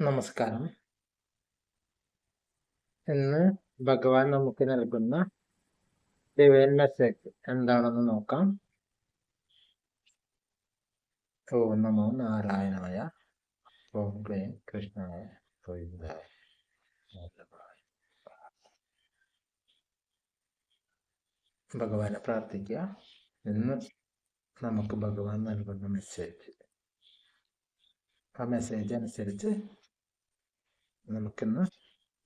നമസ്കാരം. ഇന്ന് ഭഗവാൻ നമുക്ക് നൽകുന്ന ഡിവൈൻ മെസ്സേജ് എന്താണെന്ന് നോക്കാം. ഓ നമോ നാരായണായ. ഓം ക്ലീം കൃഷ്ണായ. ഭഗവാനെ പ്രാർത്ഥിക്കുക. ഇന്ന് നമുക്ക് ഭഗവാൻ നൽകുന്ന മെസ്സേജ് ആ മെസ്സേജ് അനുസരിച്ച് നമുക്കിന്ന്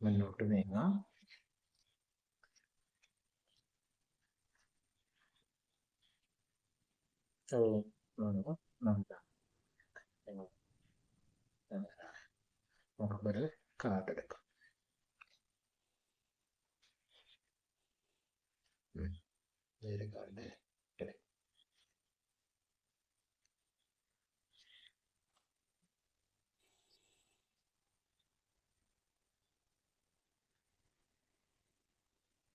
മുന്നോട്ട് നീങ്ങാം. നമുക്കൊരു കാർഡ് എടുക്കാം. Card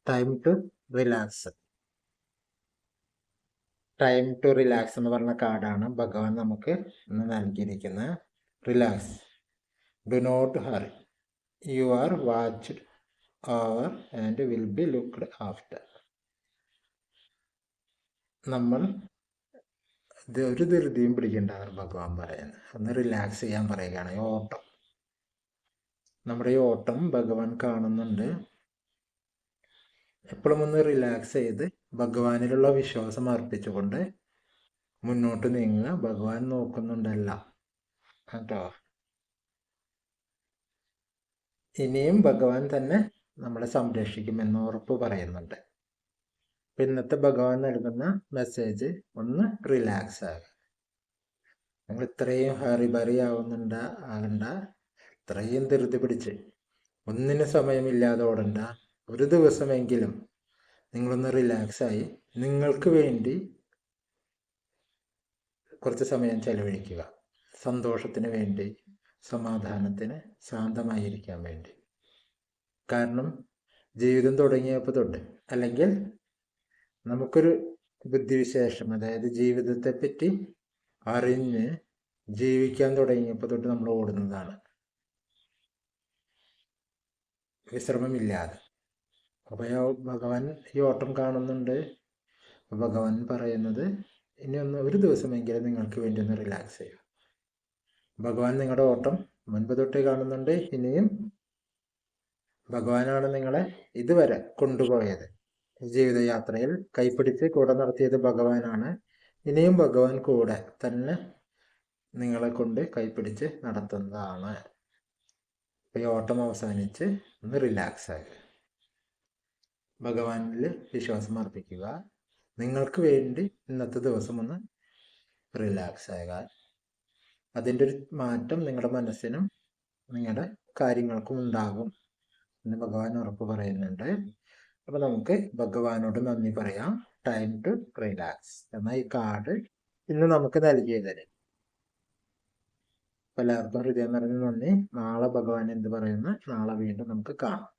time to relax time to relax എന്ന് പറഞ്ഞ കാർഡാണ് ഭഗവാൻ നമുക്ക് ഇന്ന് നൽകിയിരിക്കുന്നത് relax do not hurry you are watched over and will be looked after നമ്മൾ ഒരു ധൃതിയും പിടിക്കേണ്ടതാണ് ഭഗവാൻ പറയുന്നത്. ഒന്ന് റിലാക്സ് ചെയ്യാൻ പറയുകയാണ്. ഓട്ടം. നമ്മുടെ ഈ ഓട്ടം ഭഗവാൻ കാണുന്നുണ്ട്. എപ്പോഴും ഒന്ന് റിലാക്സ് ചെയ്ത് ഭഗവാനിലുള്ള വിശ്വാസം അർപ്പിച്ചുകൊണ്ട് മുന്നോട്ട് നീങ്ങുക. ഭഗവാൻ നോക്കുന്നുണ്ടല്ല. കേട്ടോ? ഇനിയും ഭഗവാൻ തന്നെ നമ്മളെ സംരക്ഷിക്കുമെന്ന് ഉറപ്പ് പറയുന്നുണ്ട്. ഇന്നത്തെ ഭഗവാൻ നൽകുന്ന മെസ്സേജ് ഒന്ന് റിലാക്സ് ആകുക നിങ്ങൾ ഇത്രയും ഹറിബറി ആവുന്നുണ്ട ആകണ്ട ഇത്രയും ധൃതി പിടിച്ച് ഒന്നിന് സമയമില്ലാതെ ഓടണ്ട. ഒരു ദിവസമെങ്കിലും നിങ്ങളൊന്ന് റിലാക്സായി നിങ്ങൾക്ക് വേണ്ടി കുറച്ച് സമയം ചെലവഴിക്കുക. സന്തോഷത്തിന് വേണ്ടി സമാധാനത്തിന് ശാന്തമായിരിക്കാൻ വേണ്ടി. കാരണം ജീവിതം തുടങ്ങിയപ്പോൾ തൊട്ട് അല്ലെങ്കിൽ നമുക്കൊരു ബുദ്ധിവിശേഷം അതായത് ജീവിതത്തെ പറ്റി അറിഞ്ഞ് ജീവിക്കാൻ തുടങ്ങിയപ്പോൾ തൊട്ട് നമ്മൾ ഓടുന്നതാണ്. വിശ്രമമില്ലാതെ. അപ്പോൾ ഭഗവാൻ ഈ ഓട്ടം കാണുന്നുണ്ട്. ഭഗവാൻ പറയുന്നത് ഇനി ഒന്ന് ഒരു ദിവസമെങ്കിലും നിങ്ങൾക്ക് വേണ്ടി ഒന്ന് റിലാക്സ് ചെയ്യുക. ഭഗവാൻ നിങ്ങളുടെ ഓട്ടം മുൻപ് തൊട്ടേ കാണുന്നുണ്ട്. ഇനിയും ഭഗവാനാണ് നിങ്ങളെ ഇതുവരെ കൊണ്ടുപോയത്. ജീവിതയാത്രയിൽ കൈപ്പിടിച്ച് കൂടെ നടത്തിയത് ഭഗവാനാണ്. ഇനിയും ഭഗവാൻ കൂടെ തന്നെ നിങ്ങളെ കൊണ്ട് കൈപ്പിടിച്ച് നടത്തുന്നതാണ്. ഈ ഓട്ടം അവസാനിച്ച് ഒന്ന് റിലാക്സ് ആകുക. ഭഗവാനിൽ വിശ്വാസം അർപ്പിക്കുക നിങ്ങൾക്ക് വേണ്ടി ഇന്നത്തെ ദിവസം ഒന്ന് റിലാക്സ് ആകാൻ അതിന്റെ ഒരു മാറ്റം നിങ്ങളുടെ മനസ്സിനും നിങ്ങളുടെ കാര്യങ്ങൾക്കും ഉണ്ടാകും എന്ന് ഭഗവാൻ ഉറപ്പ് പറയുന്നുണ്ട്. അപ്പോൾ നമുക്ക് ഭഗവാനോട് നന്ദി പറയാം. ടൈം ടു റിലാക്സ് എന്ന ഈ കാർഡ് ഇന്ന് നമുക്ക് നൽകിയതിന്. എല്ലാവർക്കും ഹൃദയം നിറഞ്ഞ നന്ദി. നാളെ ഭഗവാൻ എന്ത് പറയുന്നു? നാളെ വീണ്ടും നമുക്ക് കാണാം.